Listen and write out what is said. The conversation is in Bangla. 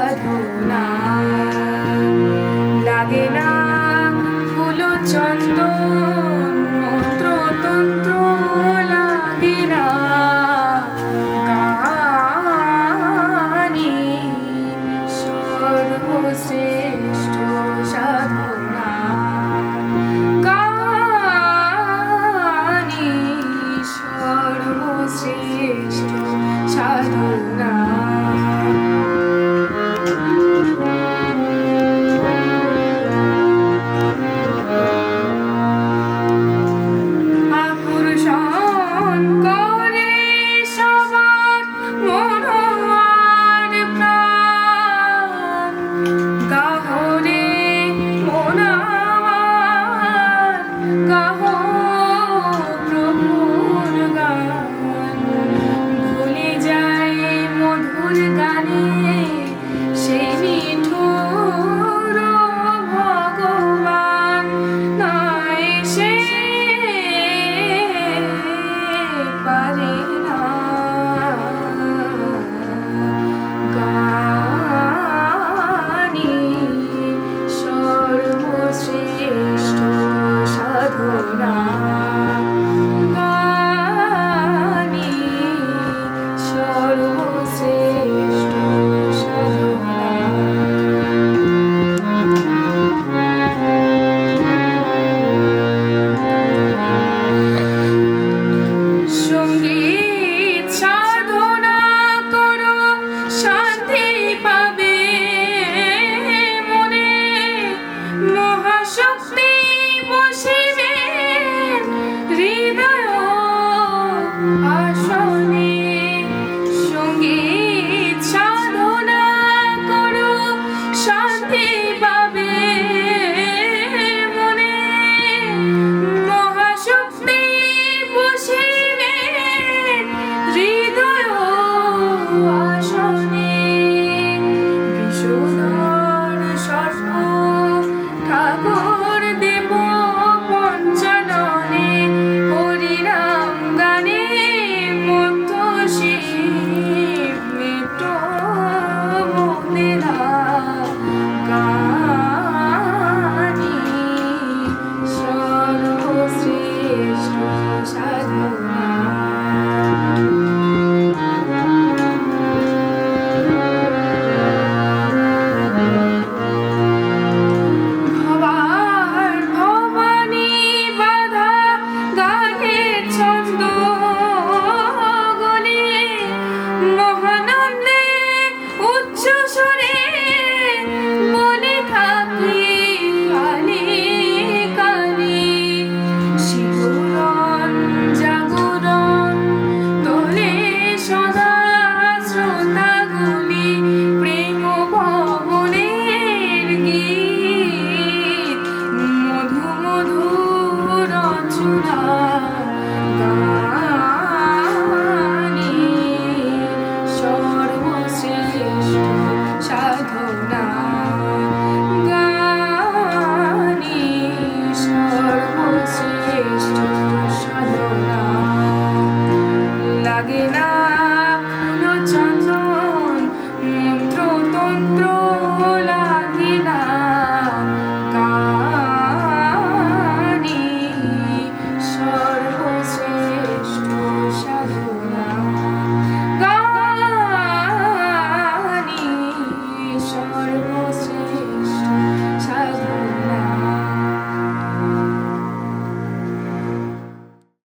সাধনা লাগে না ফুল চন্দন মন্ত্র তন্ত্র লাগে না। I try. সাধনা গানি সর্বশ্রেষ্ঠ